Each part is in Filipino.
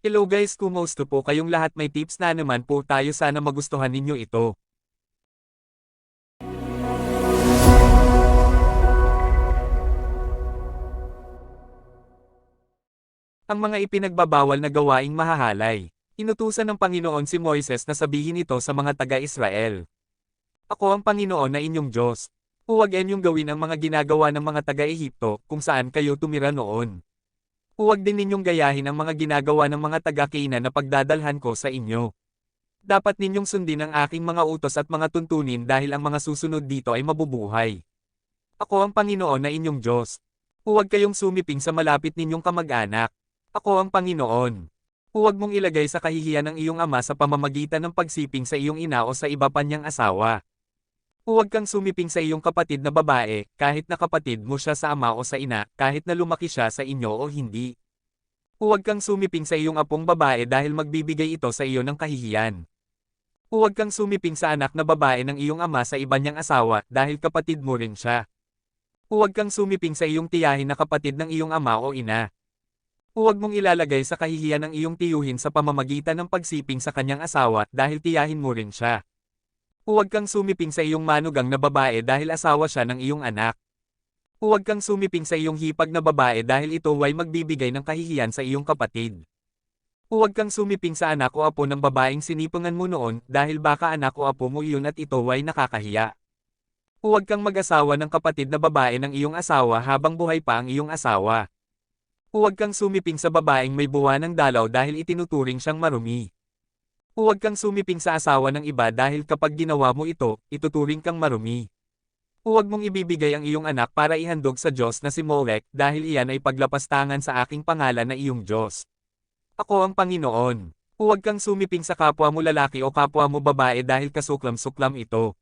Hello guys kumusta po kayong lahat may tips na naman po tayo sana magustuhan ninyo ito. Ang mga ipinagbabawal na gawaing mahahalay. Inutusan ng Panginoon si Moises na sabihin ito sa mga taga-Israel. Ako ang Panginoon na inyong Diyos. Huwag inyong gawin ang mga ginagawa ng mga taga-Ehipto kung saan kayo tumira noon. Huwag din ninyong gayahin ang mga ginagawa ng mga taga-Kainan na pagdadalhan ko sa inyo. Dapat ninyong sundin ang aking mga utos at mga tuntunin dahil ang mga susunod dito ay mabubuhay. Ako ang Panginoon na inyong Diyos. Huwag kayong sumiping sa malapit ninyong kamag-anak. Ako ang Panginoon. Huwag mong ilagay sa kahihiyan ng iyong ama sa pamamagitan ng pagsiping sa iyong ina o sa iba pa niyang asawa. Huwag kang sumiping sa iyong kapatid na babae, kahit na kapatid mo siya sa ama o sa ina, kahit na lumaki siya sa inyo o hindi. Huwag kang sumiping sa iyong apong babae dahil magbibigay ito sa iyo ng kahihiyan. Huwag kang sumiping sa anak na babae ng iyong ama sa iba niyang asawa dahil kapatid mo rin siya. Huwag kang sumiping sa iyong tiyahin na kapatid ng iyong ama o ina. Huwag mong ilalagay sa kahihiyan ng iyong tiyuhin sa pamamagitan ng pagsiping sa kanyang asawa dahil tiyahin mo rin siya. Huwag kang sumiping sa iyong manugang na babae dahil asawa siya ng iyong anak. Huwag kang sumiping sa iyong hipag na babae dahil ito ay magbibigay ng kahihiyan sa iyong kapatid. Huwag kang sumiping sa anak o apo ng babaeng sinipungan mo noon dahil baka anak o apo mo iyon at ito ay nakakahiya. Huwag kang mag-asawa ng kapatid na babae ng iyong asawa habang buhay pa ang iyong asawa. Huwag kang sumiping sa babaeng may buwa ng dalaw dahil itinuturing siyang marumi. Huwag kang sumiping sa asawa ng iba dahil kapag ginawa mo ito, ituturing kang marumi. Huwag mong ibibigay ang iyong anak para ihandog sa Diyos na si Molek dahil iyan ay paglapastangan sa aking pangalan na iyong Diyos. Ako ang Panginoon. Huwag kang sumiping sa kapwa mo lalaki o kapwa mo babae dahil kasuklam-suklam ito.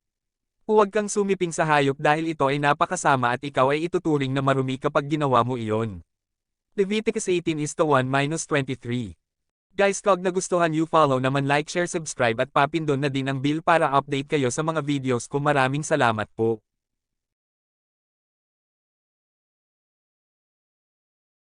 Huwag kang sumiping sa hayop dahil ito ay napakasama at ikaw ay ituturing na marumi kapag ginawa mo iyon. Leviticus 18 is to 1-23. Guys kag nagustuhan you follow naman like share subscribe at papindon na din ang bell para update kayo sa mga videos ko maraming salamat po.